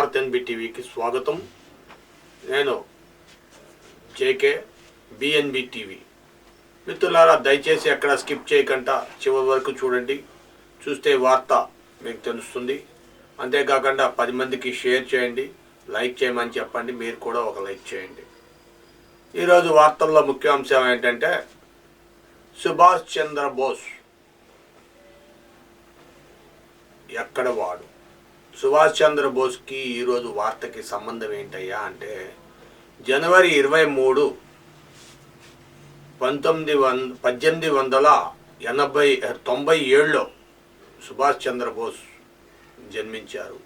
Bharat NB టీవీకి స్వాగతం. నేను జేకే బిఎన్బి టీవీ మిత్రులారా దయచేసి ఎక్కడ స్కిప్ చేయకుండా చివరి వరకు చూడండి. చూస్తే వార్త మీకు తెలుస్తుంది. అంతేకాకుండా పది మందికి షేర్ చేయండి. లైక్ చేయమని చెప్పండి. మీరు కూడా ఒక లైక్ చేయండి. ఈరోజు వార్తల్లో ముఖ్యాంశం ఏంటంటే సుభాష్ చంద్ర బోస్ ఎక్కడ వాడు? సుభాష్ చంద్రబోస్కి ఈరోజు వార్తకి సంబంధం ఏంటయ్యా అంటే జనవరి ఇరవై మూడు పంతొమ్మిది వంద పద్దెనిమిది వందల ఎనభై తొంభై ఏడులో సుభాష్ చంద్రబోస్ జన్మించారు.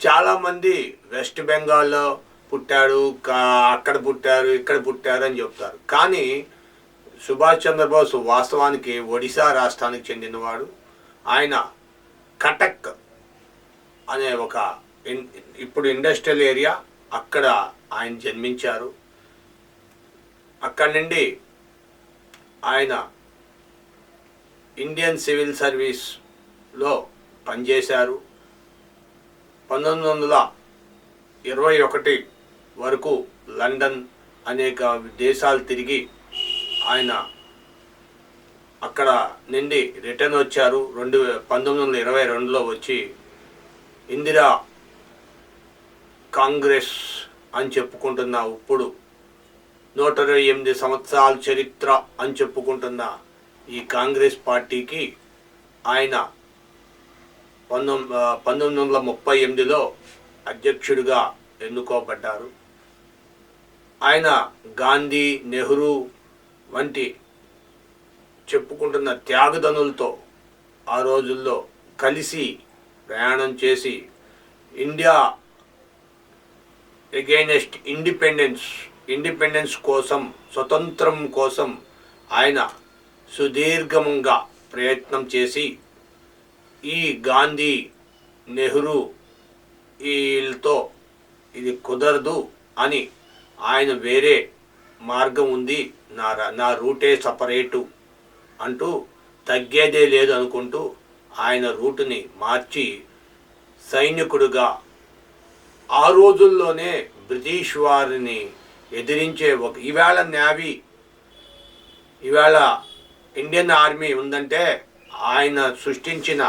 చాలామంది వెస్ట్ బెంగాల్లో పుట్టాడు కా అక్కడ పుట్టారు ఇక్కడ పుట్టారు అని చెప్తారు. కానీ సుభాష్ చంద్రబోస్ వాస్తవానికి ఒడిశా రాష్ట్రానికి చెందినవాడు. ఆయన కటక్ అనే ఒక ఇన్- ఇప్పుడు ఇండస్ట్రియల్ ఏరియా అక్కడ ఆయన జన్మించారు. అక్కడి నుండి ఆయన ఇండియన్ సివిల్ సర్వీస్లో పనిచేశారు. పంతొమ్మిది వందల ఇరవై ఒకటి వరకు లండన్ అనేక దేశాలు తిరిగి ఆయన అక్కడ నుండి రిటర్న్ వచ్చారు. రెండు పంతొమ్మిది వందల ఇరవై రెండులో వచ్చి ఇందిరా కాంగ్రెస్ అని చెప్పుకుంటున్న ఇప్పుడు. నూట ఇరవై ఎనిమిది సంవత్సరాల చరిత్ర అని చెప్పుకుంటున్న. ఈ కాంగ్రెస్ పార్టీకి ఆయన పంతొమ్మిది పంతొమ్మిది వందల ముప్పై ఎనిమిదిలో అధ్యక్షుడిగా ఎన్నుకోబడ్డారు. ఆయన గాంధీ నెహ్రూ వంటి చెప్పుకుంటున్న త్యాగదనులతో ఆ రోజుల్లో కలిసి ప్రయాణం చేసి ఇండియా ఎగైనెస్ట్ ఇండిపెండెన్స్ ఇండిపెండెన్స్ కోసం స్వతంత్రం కోసం ఆయన సుదీర్ఘంగా ప్రయత్నం చేసి ఈ గాంధీ నెహ్రూ వీళ్ళతో ఇది కుదరదు అని ఆయన వేరే మార్గం ఉంది నా ర- నా రూటే సపరేటు అంటూ తగ్గేదే లేదు అనుకుంటూ ఆయన రూటుని మార్చి సైనికుడుగా ఆ రోజుల్లోనే బ్రిటిష్ వారిని ఎదిరించే ఒక ఈవేళ నేవీ ఈవేళ ఇండియన్ ఆర్మీ ఉందంటే ఆయన సృష్టించిన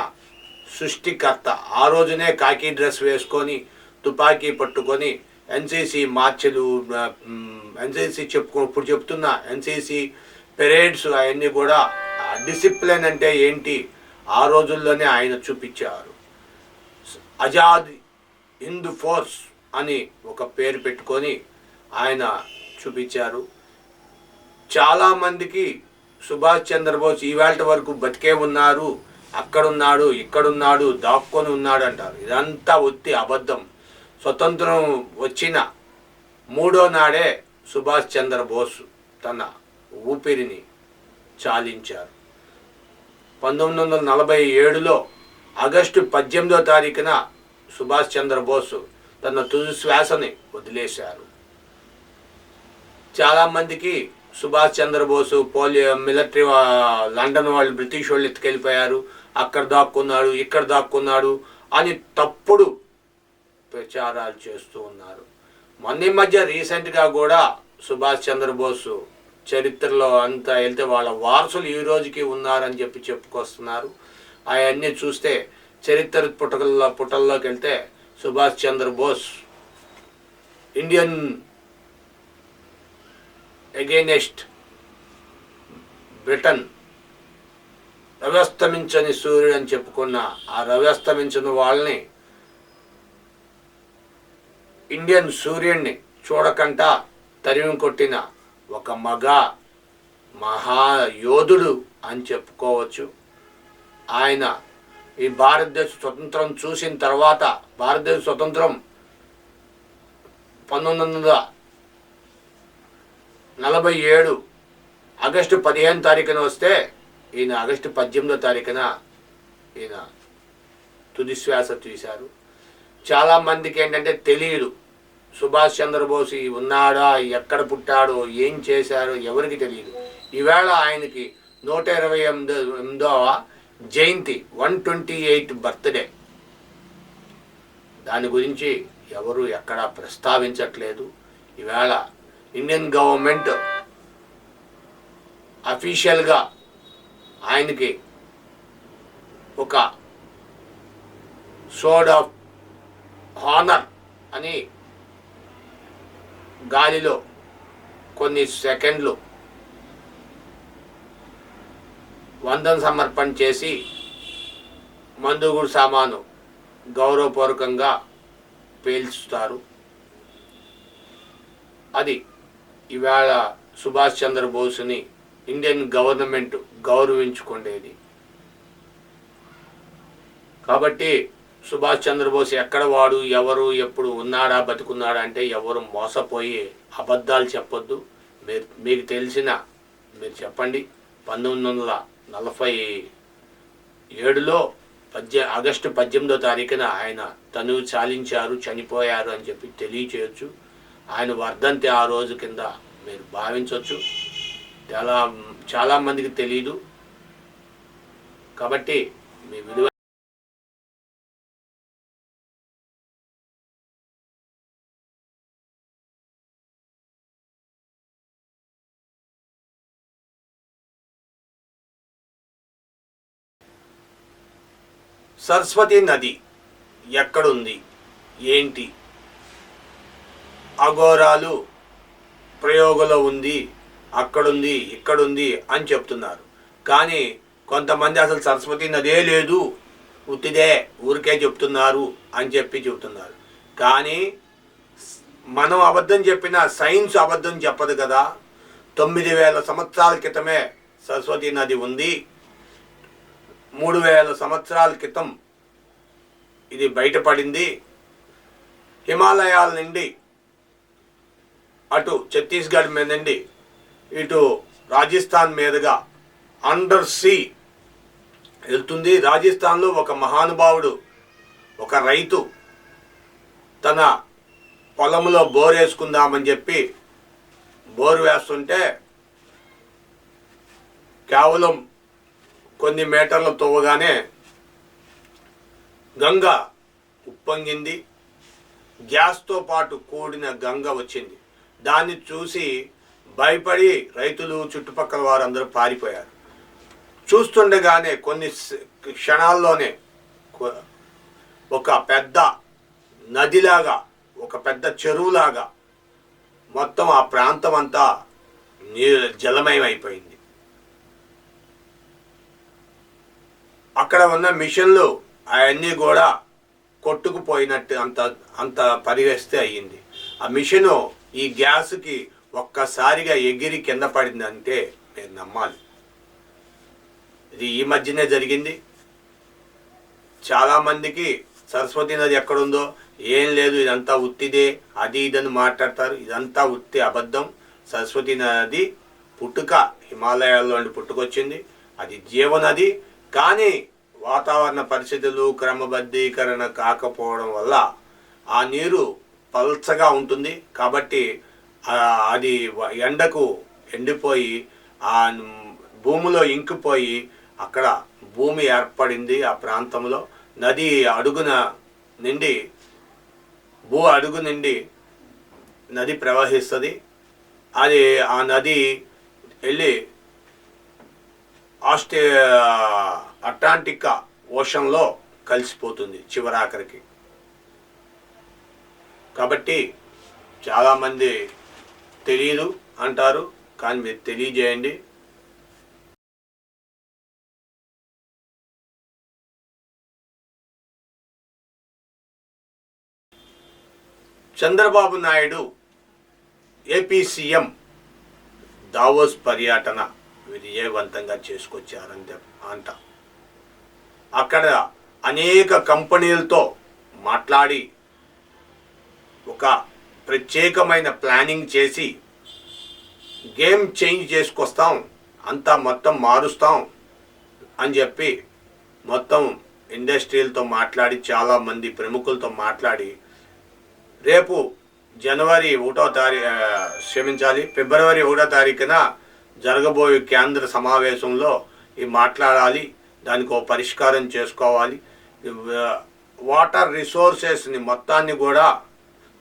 సృష్టికర్త. ఆ రోజునే కాకి డ్రెస్ వేసుకొని తుపాకీ పట్టుకొని ఎన్సీసీ మార్చులు ఎన్సీసీ చెప్పుకో ఇప్పుడు చెప్తున్న ఎన్సీసీ పెరేడ్స్ అవన్నీ కూడా డిసిప్లిన్ అంటే ఏంటి? ఆ రోజుల్లోనే ఆయన చూపించారు. ఆజాద్ హిందూ ఫోర్స్ అని ఒక పేరు పెట్టుకొని ఆయన చూపించారు. చాలామందికి సుభాష్ చంద్రబోస్ ఈవేళ వరకు బతికే ఉన్నారు అక్కడున్నాడు ఇక్కడున్నాడు దాక్కొని ఉన్నాడు అంటారు. ఇదంతా ఒత్తి అబద్ధం. స్వతంత్రం వచ్చిన మూడో నాడే సుభాష్ చంద్రబోస్ తన ఊపిరిని చాలించారు. పంతొమ్మిది వందల నలభై ఏడులో ఆగస్టు పద్దెనిమిదో తారీఖున సుభాష్ చంద్రబోస్ తన తుది శ్వాసని వదిలేశారు. చాలామందికి Subhash Chandra Bose polio military London వాళ్ళు బ్రిటిష్ వాళ్ళు ఎత్తుకెళ్ళిపోయారు. అక్కడ దాక్కున్నాడు ఇక్కడ దాక్కున్నాడు అని తప్పుడు ప్రచారాలు చేస్తూ ఉన్నారు. మొన్న ఈ మధ్య రీసెంట్గా కూడా సుభాష్ చంద్రబోసు చరిత్రలో అంతా వెళ్తే వాళ్ళ వారసులు ఈ రోజుకి ఉన్నారని చెప్పి చెప్పుకొస్తున్నారు. అవన్నీ చూస్తే చరిత్ర పుటకల్లో పుటల్లోకి వెళ్తే Subhash Chandrabose Indian against Britain రవ్యస్తమించని సూర్యుడు అని చెప్పుకున్న ఆ రవ్యస్తమించిన వాళ్ళని ఇండియన్ సూర్యుడిని చూడకుండా తరిమి కొట్టిన ఒక మగ మహాయోధుడు అని చెప్పుకోవచ్చు. ఆయన ఈ భారతదేశ స్వతంత్రం చూసిన తర్వాత భారతదేశ స్వతంత్రం పంతొమ్మిది వందల నలభై ఏడు ఆగస్టు పదిహేను తారీఖున వస్తే ఈయన ఆగస్టు పద్దెనిమిదో తారీఖున ఈయన తుది శ్వాస తీశారు చాలామందికి ఏంటంటే తెలియదు. సుభాష్ చంద్రబోస్ ఉన్నాడా ఎక్కడ పుట్టాడో ఏం చేశారో ఎవరికి తెలియదు. ఈవేళ ఆయనకి నూట ఇరవై ఎనిమిదో ఎనిమిదవ జయంతి వన్ ట్వంటీ ఎయిట్ బర్త్డే. దాని గురించి ఎవరు ఎక్కడా ప్రస్తావించట్లేదు. ఈవేళ ఇండియన్ గవర్నమెంట్ అఫీషియల్గా ఆయనకి ఒక సోడ్ ఆఫ్ హానర్ అని గాలిలో కొన్ని సెకండ్లు వందన సమర్పణ చేసి మందుగుడు సామాను గౌరవపూర్వకంగా పేల్చుతారు. అది ఇవాళ సుభాష్ చంద్రబోస్ని ఇండియన్ గవర్నమెంట్ గౌరవించుకుండేది. కాబట్టి సుభాష్ చంద్రబోస్ ఎక్కడ వాడు ఎవరు ఎప్పుడు ఉన్నాడా బతుకున్నాడా అంటే ఎవరు మోసపోయి అబద్ధాలు చెప్పొద్దు. మీరు మీకు తెలిసిన మీరు చెప్పండి. పంతొమ్మిది వందల నలభై ఏడులో పద్దె ఆగస్టు పద్దెనిమిదో తారీఖున ఆయన తను చాలించారు చనిపోయారు అని చెప్పి తెలియచేయచ్చు. ఆయన వర్ధంతి ఆ రోజు కింద మీరు భావించవచ్చు చాలా చాలామందికి తెలియదు కాబట్టి మీ విలువ సరస్వతి నది ఎక్కడుంది? ఏంటి? అఘోరాలు ప్రయోగంలో ఉంది అక్కడుంది ఇక్కడుంది అని చెప్తున్నారు. కానీ కొంతమంది అసలు సరస్వతి నదే లేదు. ఉత్తిదే ఊరికే చెప్తున్నారు అని చెప్పి చెప్తున్నారు. కానీ మనం అబద్ధం చెప్పిన సైన్స్ అబద్ధం చెప్పదు కదా. తొమ్మిది వేల సంవత్సరాల క్రితమే సరస్వతి నది ఉంది. మూడు వేల సంవత్సరాల క్రితం ఇది బయటపడింది. హిమాలయాల నుండి అటు ఛత్తీస్గఢ్ మీద నుండి ఇటు రాజస్థాన్ మీదుగా అండర్ సీ వెళ్తుంది. రాజస్థాన్లో ఒక మహానుభావుడు ఒక రైతు తన పొలంలో బోర్ వేసుకుందామని చెప్పి బోరు వేస్తుంటే కేవలం కొన్ని మీటర్లు తవ్వగానే గంగ ఉప్పొంగింది. గ్యాస్తో పాటు కూడిన గంగ వచ్చింది. దాన్ని చూసి భయపడి రైతులు చుట్టుపక్కల వారందరూ పారిపోయారు. చూస్తుండగానే కొన్ని క్షణాల్లోనే ఒక పెద్ద నదిలాగా ఒక పెద్ద చెరువులాగా మొత్తం ఆ ప్రాంతం అంతా నీరు జలమయం అయిపోయింది అక్కడ ఉన్న మిషన్లు అవన్నీ కూడా కొట్టుకుపోయినట్టు అంత అంత పరివేస్తే అయ్యింది. ఆ మిషను ఈ గ్యాస్కి ఒక్కసారిగా ఎగిరి కింద పడిందంటే నేను నమ్మాలి. ఇది ఈ మధ్యనే జరిగింది. చాలామందికి సరస్వతి నది ఎక్కడుందో ఏం లేదు ఇదంతా ఉత్తిదే అది ఇదని మాట్లాడతారు. ఇదంతా ఉత్తి అబద్ధం. సరస్వతి నది పుట్టుక హిమాలయాల్లో పుట్టుకొచ్చింది. అది జీవనది. కానీ వాతావరణ పరిస్థితులు క్రమబద్ధీకరణ కాకపోవడం వల్ల ఆ నీరు పల్చగా ఉంటుంది. కాబట్టి అది ఎండకు ఎండిపోయి ఆ భూమిలో ఇంకిపోయి అక్కడ భూమి ఏర్పడింది ఆ ప్రాంతంలో. నది అడుగున నిండి భూ అడుగు నుండి నది ప్రవహిస్తుంది. అది ఆ నది వెళ్ళి ఆస్ట్రే అట్లాంటిక్ ఓషన్లో కలిసిపోతుంది చివరాఖరికి. కాబట్టి చాలామంది తెలియదు అంటారు కానీ మీరు తెలియజేయండి. Chandrababu Naidu AP CM Davos పర్యటన విజయవంతంగా చేసుకొచ్చారని అంట. అక్కడ అనేక కంపెనీలతో మాట్లాడి ఒక ప్రత్యేకమైన ప్లానింగ్ చేసి గేమ్ చేంజ్ చేసుకొస్తాం అంతా మొత్తం మారుస్తాం అని చెప్పి మొత్తం ఇండస్ట్రీలతో మాట్లాడి చాలామంది ప్రముఖులతో మాట్లాడి రేపు జనవరి ఒకటో తారీ క్షమించాలి ఫిబ్రవరి ఒకటో తారీఖున జరగబోయే కేంద్ర సమావేశంలో ఈ మాట్లాడాలి దానికి ఒక పరిష్కారం చేసుకోవాలి. వాటర్ రిసోర్సెస్ని మొత్తాన్ని కూడా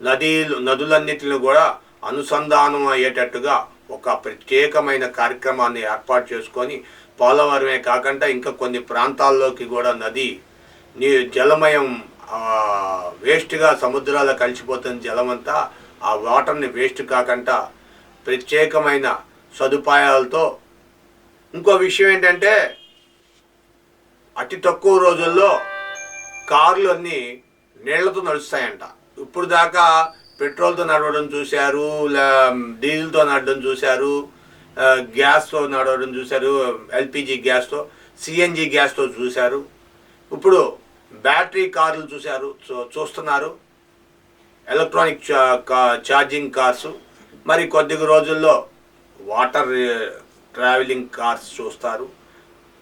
నదీలు నదులన్నిటిని కూడా అనుసంధానం అయ్యేటట్టుగా ఒక ప్రత్యేకమైన కార్యక్రమాన్ని ఏర్పాటు చేసుకొని పోలవరమే కాకుండా ఇంకా కొన్ని ప్రాంతాల్లోకి కూడా నది నీ జలమయం వేస్ట్గా సముద్రాల కలిసిపోతున్న జలమంతా ఆ వాటర్ని వేస్ట్ కాకుండా ప్రత్యేకమైన సదుపాయాలతో. ఇంకో విషయం ఏంటంటే అతి తక్కువ రోజుల్లో కార్లు అన్నీ నీళ్ళతో నడుస్తాయంట. ఇప్పుడు దాకా పెట్రోల్తో నడవడం చూశారు లే- డీజిల్తో నడవడం చూశారు గ్యాస్తో నడవడం చూశారు ఎల్పిజి గ్యాస్తో సిఎన్జి గ్యాస్తో చూశారు. ఇప్పుడు బ్యాటరీ కార్లు చూశారు చూ- చూస్తున్నారు. ఎలక్ట్రానిక్ చా- కా- ఛార్జింగ్ కార్స్. మరి కొద్ది రోజుల్లో వాటర్ ట్రావెలింగ్ కార్స్ చూస్తారు.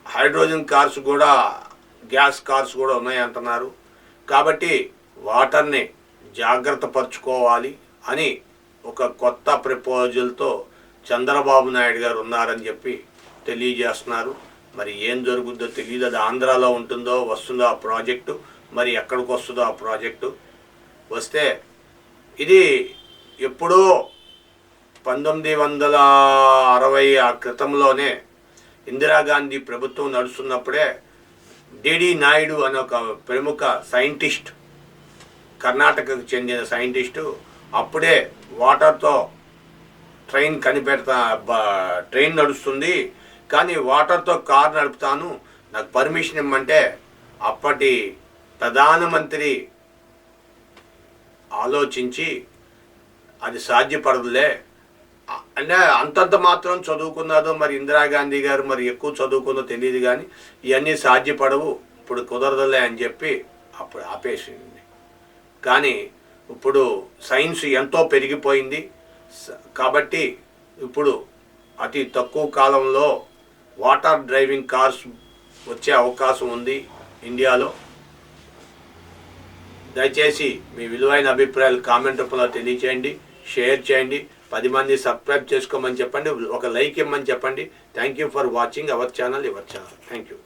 హైడ్రోజన్ కార్స్ కూడా గ్యాస్ కార్స్ కూడా ఉన్నాయంటున్నారు కాబట్టి వాటర్ని జాగ్రత్త పరుచుకోవాలి అని ఒక కొత్త ప్రపోజల్తో చంద్రబాబు నాయుడు గారు ఉన్నారని చెప్పి తెలియజేస్తున్నారు. మరి ఏం జరుగుద్దో తెలియదు. అది ఆంధ్రాలో ఉంటుందో వస్తుందో ఆ ప్రాజెక్టు. మరి ఎక్కడికి వస్తుందో ఆ ప్రాజెక్టు. వస్తే ఇది ఎప్పుడో పంతొమ్మిది వందల అరవై ఆ క్రితంలోనే ఇందిరాగాంధీ ప్రభుత్వం నడుస్తున్నప్పుడే డిడి నాయుడు అనే ఒక ప్రముఖ సైంటిస్ట్ కర్ణాటకకు చెందిన సైంటిస్టు అప్పుడే వాటర్తో ట్రైన్ కనిపెడతా బ- ట్రైన్ నడుస్తుంది. కానీ వాటర్తో కార్ నడుపుతాను నాకు పర్మిషన్ ఇమ్మంటే అప్పటి ప్రధానమంత్రి ఆలోచించి అది సాధ్యపడదులే అంటే అంతంత మాత్రం చదువుకున్నదో మరి ఇందిరాగాంధీ గారు మరి ఎక్కువ చదువుకుందో తెలియదు కానీ ఇవన్నీ సాధ్యపడవు ఇప్పుడు కుదరదులే అని చెప్పి అప్పుడు ఆపేసింది. కానీ ఇప్పుడు సైన్స్ ఎంతో పెరిగిపోయింది. కాబట్టి ఇప్పుడు అతి తక్కువ కాలంలో వాటర్ డ్రైవింగ్ కార్స్ వచ్చే అవకాశం ఉంది ఇండియాలో. దయచేసి మీ విలువైన అభిప్రాయాలు కామెంట్ రూపంలో తెలియచేయండి షేర్ చేయండి. పది మంది సబ్స్క్రైబ్ చేసుకోమని చెప్పండి ఒక లైక్ ఇవ్వమని చెప్పండి. Thank you for watching our channel your channel thank you